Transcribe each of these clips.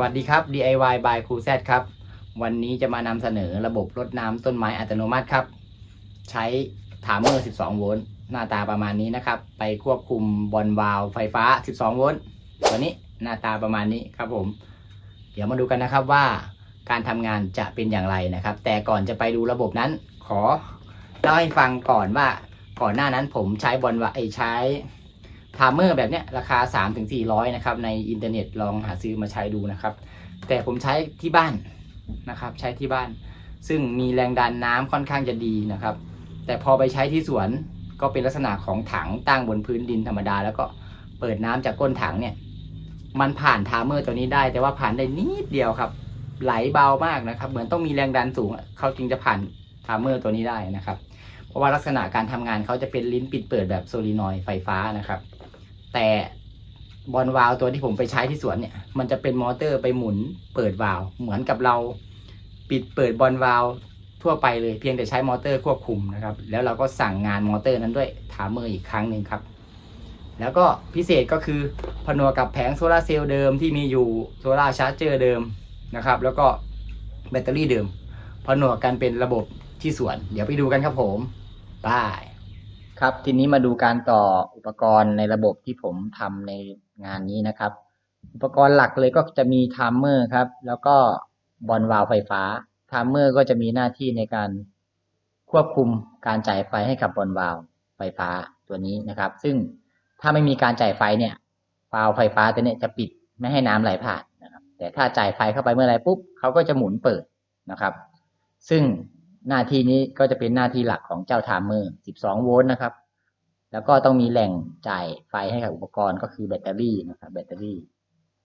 วัสดีครับ DIY by ครูแซครับ วันนี้จะมานำเสนอระบบรดน้ำต้นไม้อัตโนมัติครับ ใช้ถามเมอร์ 12 โวลต์หน้าตาประมาณนี้นะครับ ไปควบคุมบอลวาล์วไฟฟ้า 12 โวลต์ตัวนี้หน้าตาประมาณนี้ครับผม เดี๋ยวมาดูกันนะครับว่าการทำงานจะเป็นอย่างไรนะครับ แต่ก่อนจะไปดูระบบนั้น ขอเล่าให้ฟังก่อนว่าก่อนหน้านั้นผมใช้บอลวาไอยใช้ ทามเมอร์แบบเนี้ยราคา3ถึง400นะครับในอินเทอร์เน็ตลองหาซื้อมาใช้ดูนะครับ แต่ผมใช้ที่บ้านนะครับ ใช้ที่บ้าน ซึ่งมีแรงดันน้ำค่อนข้างจะดีนะครับ แต่พอไปใช้ที่สวนก็เป็นลักษณะของถังตั้งบนพื้นดินธรรมดา แล้วก็เปิดน้ำจากก้นถังเนี่ย มันผ่านทามเมอร์ตัวนี้ได้ แต่ว่าผ่านได้นิดเดียวครับ ไหลเบามากนะครับ เหมือนต้องมีแรงดันสูงเขาจึงจะผ่านทามเมอร์ตัวนี้ได้นะครับ เพราะว่าลักษณะการทำงานเขาจะเป็นลิ้นปิดเปิดแบบโซลีนอยด์ไฟฟ้านะครับ แต่บอลวาล์วตัวที่ผมไปใช้ที่สวนเนี่ย มันจะเป็นมอเตอร์ไปหมุนเปิดวาล์วเหมือนกับเราปิดเปิดบอลวาล์วทั่วไปเลยเพียงแต่ใช้มอเตอร์ควบคุมนะครับ แล้วเราก็สั่งงานมอเตอร์นั้นด้วยถามเมอร์อีกครั้งหนึ่งครับ แล้วก็พิเศษก็คือผนวกกับแผงโซลาเซลล์เดิมที่มีอยู่โซลาชาร์จเจอร์เดิมนะครับ แล้วก็แบตเตอรี่เดิมผนวกกันเป็นระบบที่สวน เดี๋ยวไปดูกันครับผมบาย ครับ ทีนี้มาดูการต่ออุปกรณ์ในระบบที่ผมทำในงานนี้นะครับ อุปกรณ์หลักเลยก็จะมีไทม์เมอร์ครับ แล้วก็บอลวาล์วไฟฟ้าไทม์เมอร์ก็จะมีหน้าที่ในการควบคุมการจ่ายไฟให้กับบอลวาล์วไฟฟ้าตัวนี้นะครับ ซึ่งถ้าไม่มีการจ่ายไฟเนี่ยวาล์วไฟฟ้าตัวนี้จะปิดไม่ให้น้ำไหลผ่านนะครับ แต่ถ้าจ่ายไฟเข้าไปเมื่อไรปุ๊บเขาก็จะหมุนเปิดนะครับ ซึ่ง หน้าที่นี้ก็จะเป็นหน้าที่หลักของเจ้าไทม์เมอร์ 12 โวลต์นะครับ แล้วก็ต้องมีแหล่งจ่ายไฟให้กับอุปกรณ์ก็คือแบตเตอรี่นะครับ แบตเตอรี่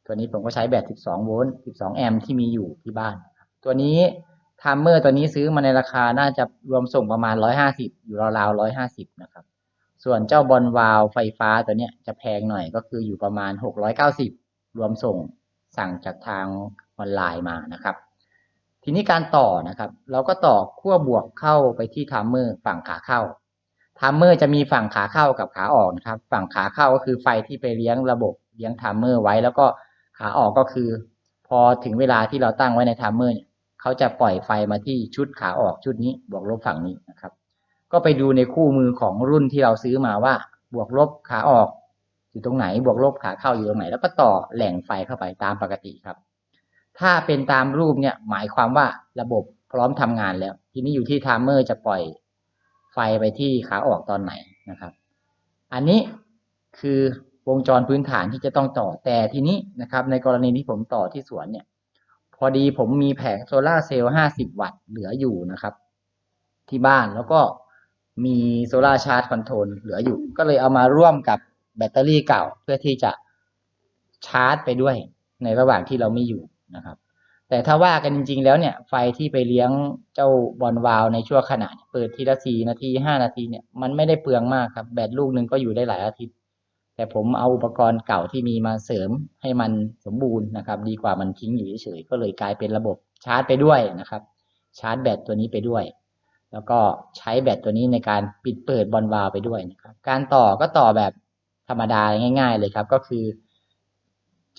ตัวนี้ผมก็ใช้แบต 12 โวลต์ 12 แอมป์ที่มีอยู่ที่บ้าน ตัวนี้ไทม์เมอร์ตัวนี้ซื้อมาในราคาน่าจะรวมส่งประมาณ 150 อยู่ราวๆ 150 นะครับ ส่วนเจ้าบอลวาลไฟฟ้าตัวนี้จะแพงหน่อยก็คืออยู่ประมาณ 690 รวมส่งสั่งจากทางออนไลน์มานะครับ ทีนี้การต่อนะครับ เราก็ต่อขั้วบวกเข้าไปที่ไทม์เมอร์ฝั่งขาเข้าไทม์เมอร์จะมีฝั่งขาเข้ากับขาออกนะครับ ฝั่งขาเข้าก็คือไฟที่ไปเลี้ยงระบบเลี้ยงไทม์เมอร์ไว้ แล้วก็ขาออกก็คือ พอถึงเวลาที่เราตั้งไว้ในไทม์เมอร์เนี่ยเขาจะปล่อยไฟมาที่ชุดขาออกชุดนี้บวกลบฝั่งนี้นะครับ ก็ไปดูในคู่มือของรุ่นที่เราซื้อมาว่า บวกลบขาออกอยู่ตรงไหน บวกลบขาเข้าอยู่ตรงไหน แล้วก็ต่อแหล่งไฟเข้าไปตามปกติครับ ถ้าเป็นตามรูปเนี่ยหมายความว่าระบบพร้อมทำงานแล้ว ทีนี้อยู่ที่ไทม์เมอร์จะปล่อยไฟไปที่ขาออกตอนไหนนะครับ อันนี้คือวงจรพื้นฐานที่จะต้องต่อแต่ทีนี้นะครับ ในกรณีที่ผมต่อที่สวนเนี่ย พอดีผมมีแผงโซลาเซลล์50วัตต์เหลืออยู่นะครับ ที่บ้านแล้วก็มีโซลาชาร์จคอนโทรลเหลืออยู่ ก็เลยเอามาร่วมกับแบตเตอรี่เก่าเพื่อที่จะชาร์จไปด้วยในระหว่างที่เราไม่อยู่ นะครับ แต่ถ้าว่ากันจริง ๆ แล้วเนี่ย ไฟที่ไปเลี้ยงเจ้าบอลวาล์วในช่วงขณะเปิดทีละสี่นาทีห้านาทีเนี่ยมันไม่ได้เปลืองมากครับ แบตลูกหนึ่งก็อยู่ได้หลายอาทิตย์ แต่ผมเอาอุปกรณ์เก่าที่มีมาเสริมให้มันสมบูรณ์นะครับ ดีกว่ามันทิ้งอยู่เฉยๆก็เลยกลายเป็นระบบชาร์จไปด้วยนะครับ ชาร์จแบตตัวนี้ไปด้วยแล้วก็ใช้แบตตัวนี้ในการปิดเปิดบอลวาล์วไปด้วยนะครับ การต่อก็ต่อแบบธรรมดาง่าย ๆ เลยครับ ก็คือ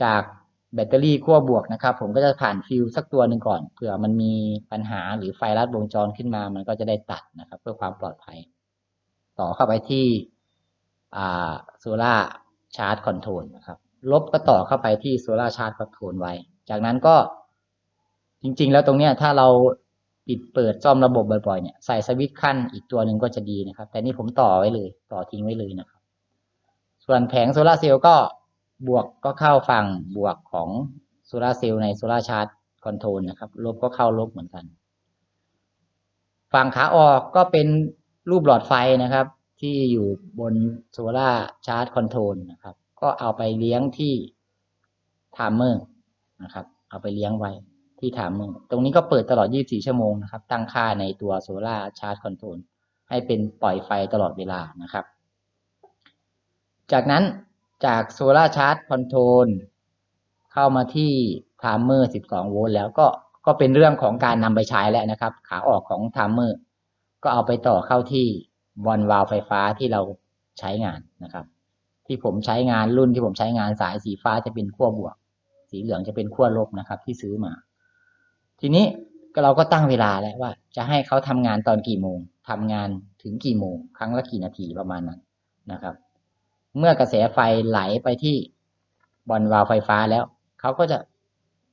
จาก แบตเตอรี่ขั้วบวกนะครับ ผมก็จะผ่านฟิวสักตัวหนึ่งก่อนเผื่อมันมีปัญหาหรือไฟลัดวงจรขึ้นมา มันก็จะได้ตัดนะครับ เพื่อความปลอดภัย ต่อเข้าไปที่โซล่าชาร์จคอนโทรลนะครับ ลบก็ต่อเข้าไปที่โซล่าชาร์จคอนโทรลไว้ จากนั้นก็จริง ๆ แล้วตรงเนี้ยถ้าเราปิดเปิดซ่อมระบบบ่อยๆเนี่ยใส่สวิตช์ขั้นอีกตัวหนึ่งก็จะดีนะครับ แต่นี่ผมต่อไว้เลย ต่อทิ้งไว้เลยนะครับ ส่วนแผงโซลาเซลล์ก็ บวกก็เข้าฝั่งบวกของโซลาร์เซลล์ในโซลาร์ชาร์จคอนโทรลนะครับ ลบก็เข้าลบเหมือนกัน ฝั่งขาออกก็เป็นรูปหลอดไฟนะครับ ที่อยู่บนโซลาร์ชาร์จคอนโทรลนะครับ ก็เอาไปเลี้ยงที่ไทม์เมอร์นะครับ เอาไปเลี้ยงไว้ที่ไทม์เมอร์ตรงนี้ก็เปิดตลอด 24 ชั่วโมงนะครับ ตั้งค่าในตัวโซลาร์ชาร์จคอนโทรลให้เป็นปล่อยไฟตลอดเวลานะครับ จากนั้น จากโซลาร์ชาร์จคอนโทรลเข้ามาที่ไทม์เมอร์ 12 โวลต์แล้วก็ก็เป็นเรื่องของการนำไปใช้แล้วนะครับ ขาออกของไทม์เมอร์ ก็เอาไปต่อเข้าที่บอลวาล์วไฟฟ้าที่เราใช้งานนะครับ ที่ผมใช้งานรุ่นที่ผมใช้งานสายสีฟ้าจะเป็นขั้วบวก สีเหลืองจะเป็นขั้วลบนะครับ ที่ซื้อมา ทีนี้เราก็ตั้งเวลาแล้วว่า จะให้เขาทำงานตอนกี่โมงทำงานถึงกี่โมง ครั้งละกี่นาทีประมาณนั้นนะครับ เมื่อกระแสไฟไหลไปที่บอลวาล์วไฟฟ้าแล้ว เขาก็จะ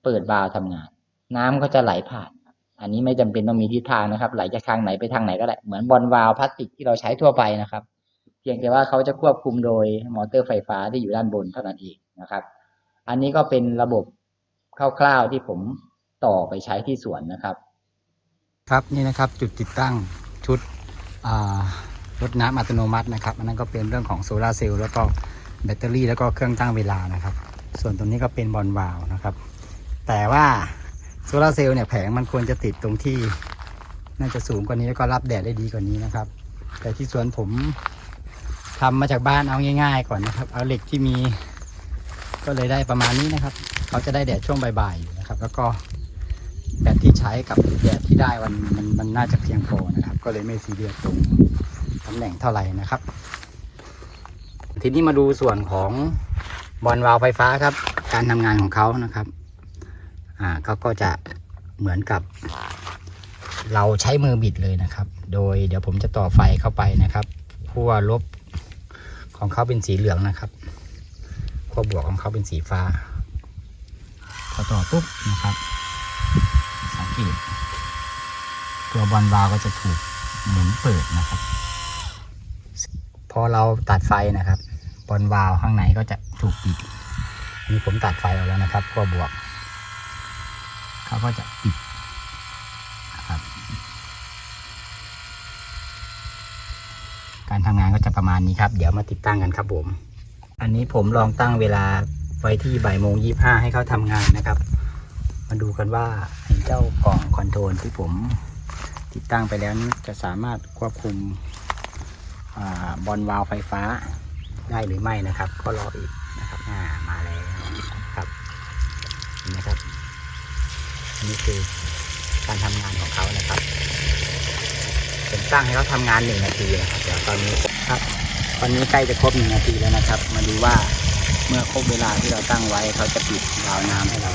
เปิดวาล์วทำงาน น้ำก็จะไหลผ่าน อันนี้ไม่จำเป็นต้องมีทิศทางนะครับ ไหลจากทางไหนไปทางไหนก็ได้ เหมือนบอลวาล์วพลาสติกที่เราใช้ทั่วไปนะครับ เพียงแต่ว่าเขาจะควบคุมโดยมอเตอร์ไฟฟ้าที่อยู่ด้านบนเท่านั้นเองนะครับ อันนี้ก็เป็นระบบคร่าวๆที่ผมต่อไปใช้ที่สวนนะครับ ครับนี่นะครับจุดติดตั้งชุดอ่า รถน้ำอัตโนมัตินะครับอันนั้นก็เป็นเรื่องของโซลาร์เซลล์แล้วก็แบตเตอรี่แล้วก็เครื่องตั้งเวลานะครับ ส่วนตรงนี้ก็เป็นบอลวาล์วนะครับ แต่ว่าโซลาร์เซลล์เนี่ยแผงมันควรจะติดตรงที่น่าจะสูงกว่านี้แล้วก็รับแดดได้ดีกว่านี้นะครับ แต่ที่สวนผมทำมาจากบ้านเอาง่าย ๆ ก่อนนะครับ เอาเหล็กที่มี ก็เลยได้ประมาณนี้นะครับ เขาจะได้แดดช่วงบ่ายๆอยู่นะครับ แล้วก็แบตที่ใช้กับแดดที่ได้วันมันมันน่าจะเพียงพอนะครับ ก็เลยไม่ซีเรียสตรง ตำแหน่งเท่าไหร่นะครับ ทีนี้มาดูส่วนของบอลวาล์วไฟฟ้าครับ การทำงานของเขานะครับ อ่าเขาก็จะเหมือนกับ เราใช้มือบิดเลยนะครับ โดยเดี๋ยวผมจะต่อไฟเข้าไปนะครับขั้วลบของเขาเป็นสีเหลืองนะครับขั้วบวกของเขาเป็นสีฟ้าพอต่อปุ๊บนะครับสังเกตตัวบอลวาล์วก็จะถูกหมุนเปิดนะครับ พอเราตัดไฟนะครับบอลวาล์วข้างในก็จะถูกปิดนนี้ผมตัดไฟออกแล้วนะครับขั้วบวก เขาก็จะปิดนะครับ การทำงานก็จะประมาณนี้ครับ เดี๋ยวมาติดตั้งกันครับผม อันนี้ผมลองตั้งเวลาไว้ที่บ่ายโมงยี่ห้าให้เขาทำงานนะครับ มาดูกันว่าเจ้ากล่องคอนโทรลที่ผมติดตั้งไปแล้วนี้จะสามารถควบคุม บอลวาล์วไฟฟ้าได้หรือไม่นะครับ ก็รออีกนะครับามาแล้วครับเห็นไหมครับอันนี้คือการทำงานของเขานะครับผมตั้งให้เขาทำงานหนึ่งนาทีนะครับเดี๋ยวตอนนี้ครับตอนนี้ใกล้จะครบหนึ่งนาทีแล้วนะครับ มาดูว่าเมื่อครบเวลาที่เราตั้งไว้เขาจะปิดวาล์วน้ำให้เรา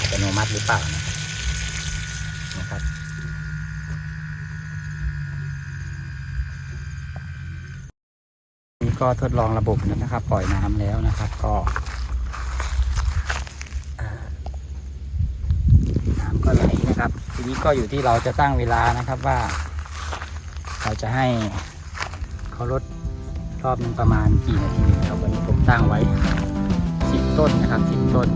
อัตโนมัติหรือเปล่านะครับ นี่ ก็ทดลองระบบนะครับ ปล่อยน้ำแล้วนะครับ ก็น้ำก็ไหลนะครับ ทีนี้ก็อยู่ที่เราจะตั้งเวลานะครับว่า เราจะให้เขาลดรอบนึงประมาณกี่นาทีครับวันนี้ผมตั้งไว้สิบต้นนะครับสิบต้น